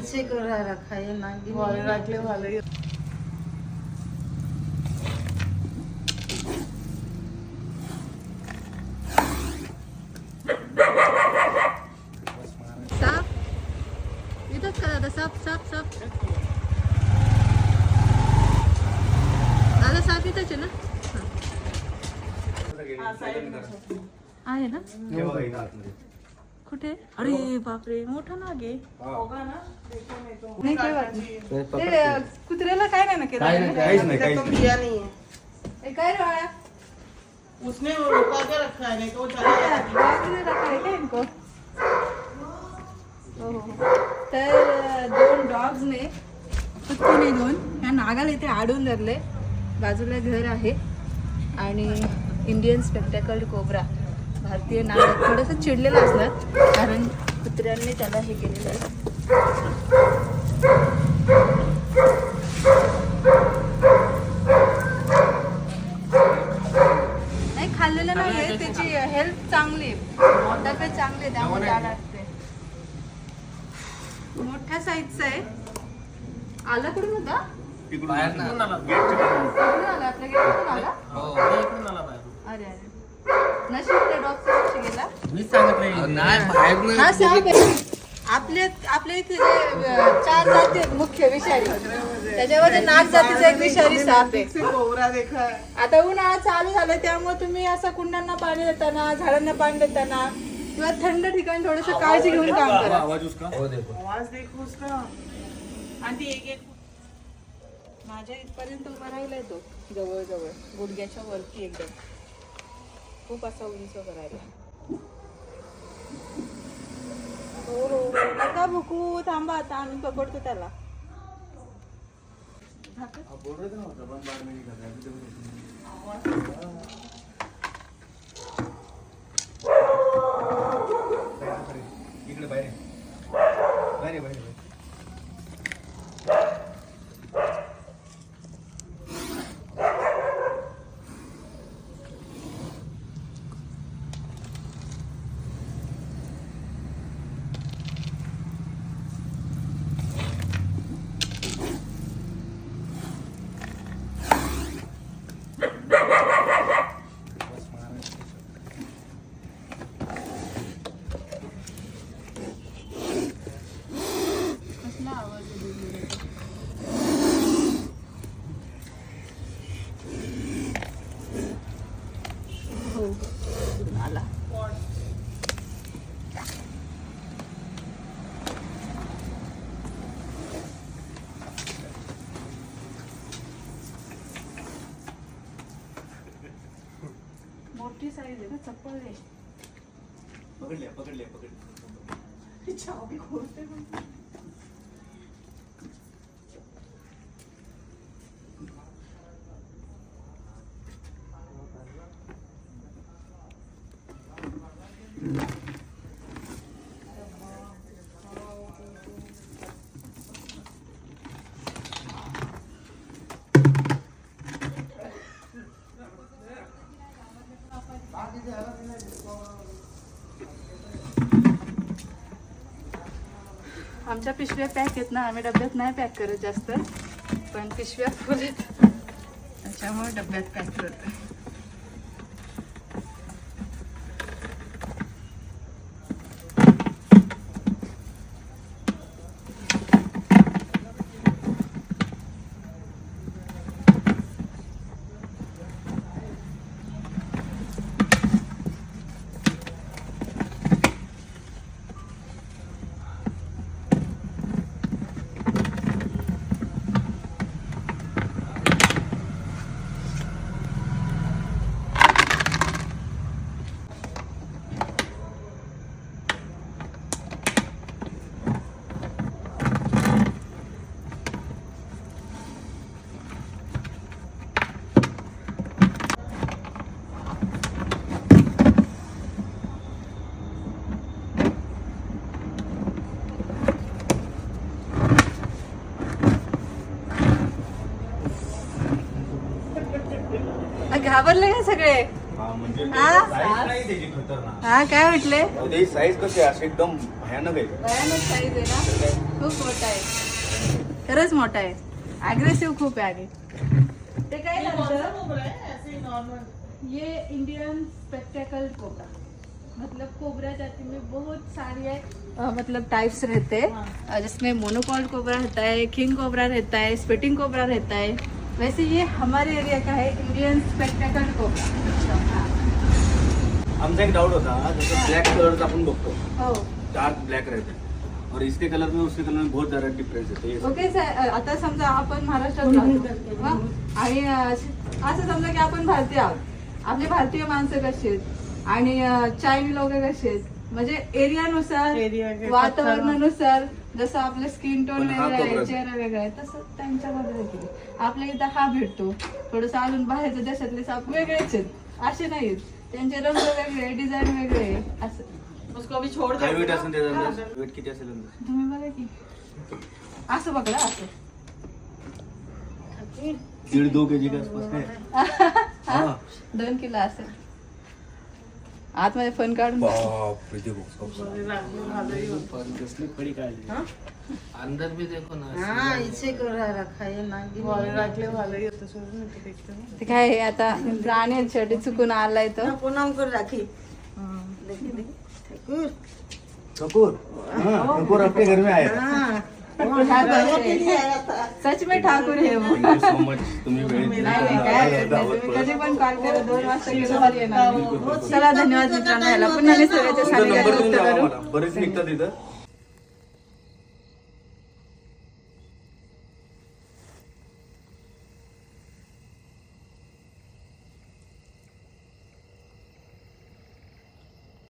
को रखा है नागिन वाले राखले वाले साप. इथंच का दादा साप साप साप. दादा साप इथंच आहे ना. आहे ना? कुठे? अरे बापरे मोठा नाग आहे. नाही काय वाटत ते अ, कुत्र्याला काय नाही ना केलं? काहीच नाही काहीच तो नाही पिया नहीं. है ए, काय रे बाळा? उसने वो रुका के रखा है नहीं तो वो चला जाएगा बाजूला टाकाय काय इनको? हो, हो, हो. तर अ, दोन डॉग्सने कुत्तूने दोन ह्या नागाला इथे आडून धरले. बाजूला घर आहे. आणि इंडियन स्पेक्टॅकल्ड कोबरा भारतीय नाग थोडंसं चिडलेलं असणार कारण कुत्र्यांनी त्याला हे केलेलं आहे. नाही खाल्लेलं नाहीये त्याची हेल्थ चांगली आहे. तब्येत चांगली त्यामुळे असते मोठ्या साईजचा आहे. आला कुठून होता आला. आपल्या गेटकडून आला? अरे अरे. हा. आपल्या इथे जे अं, चार जाती आहेत मुख्य विषारी. त्याच्यामध्ये नाग जातीचा एक विषारी साप आहे. से कोबरा देखा है आता उन्हाळा चालू झालं त्यामुळे तुम्ही असं कुंडांना पाणी देताना झाडांना पाणी देताना किंवा थंड ठिकाणी थोडस काळजी घेऊन काम करा. आवाज देखो उसका आणि ती एक एक. माझ्या इथपर्यंत उभा राहिलाय तो जवळ जवळ गुडघ्याच्या वरती एकदम. खूप असा उंच करायला. हो हो हो. नका भुकू थांबा आता आम्ही पकडतो त्याला. इकडे बाहेर ये. बाहेर ये, बाहेर ये, बाहेर ये. कसला आवाज आहे हो इकडून आला मोठी साईज आहे ना चप्पल आहे पकडले पकडले पकडले चावी खोलते पण. आमच्या पिशव्या पॅक आहेत ना आम्ही डब्यात नाही पॅक करत जास्त पण पिशव्या फुल आहेत. त्याच्यामुळे डब्यात पॅक करतो. घाबरले का सगळे? हा, म्हणजे हा? हा काय म्हटले? साईज कशी आहे? अशी एकदम भयानक आहे. भयानक साईज आहे ना? खूप मोठा आहे. खरंच मोठा आहे. अग्रेसिव्ह खूप आहे आगे ते काय ये है ही नॉर्मल इंडियन स्पेक्टेकल कोबरा मतलब कोबरा जाति में बहुत सारे अ, मतलब टाइप्स रहते. हैं. जिसमें मोनोकॉल्ड कोबरा रहता है किंग कोबरा रहता है स्पिटिंग कोबरा रहता है. वैसे ये हमारे एरिया का है इंडियन स्पेक्टेकल कोबरा आमचा एक डाऊट होता जसं ब्लॅक कलरचा आपण बघतो। हो। डार्क ब्लॅक रहता। है और इसके कलर में उसके कलर में बहुत ज्यादा डिफरेंस है तो ये ओके सर आता समजा आपण महाराष्ट्रात राहतो हं? आणि अ, असं समजा की आपण भारतीय आहोत. आपले भारतीय माणसं कशी आहेत? आणि चायनी लोक कशी आहेत? म्हणजे एरियानुसार Area के वातावरणानुसार जसं आपलं स्किन टोन हा वेगळं आहे चेहरा वेगळा आहे तसं त्यांच्यामध्ये देखील आपल्या इथं हा भेटतो. थोडस अजून बाहेरच्या देशातले साप वेगळेच आहेत. असे नाहीत त्यांचे रंग वेगळे डिझाईन वेगळे आहे. असं. उसको अभी छोड़ काय दे. वेट असेल त्याचा अंदाज वेट किती असेल अंदाज तुम्ही बघा की. असं बघा असं. दीड दो के जी के आसपास दोन किलो असेल. आतमध्ये फन काढून बाप रे अंदर भी देखो ना हाँ इसे रखा है ना. ते काय आता प्राणी शेवटी चुकून आलाय तो. ना पुनम कर रखी. देखी देखी. ठाकुर. कपूर कपूर आपके घर में आया हाँ. ठाकुर के है. लिए आया था सच में ठाकूर है वो सो मच तुम्ही कधी पण कॉल करा दोन वाजता येणार. चला धन्यवाद मित्रांनो पुन्हा निसर्गाच्या सानिध्यात बरेच निघतात इथं.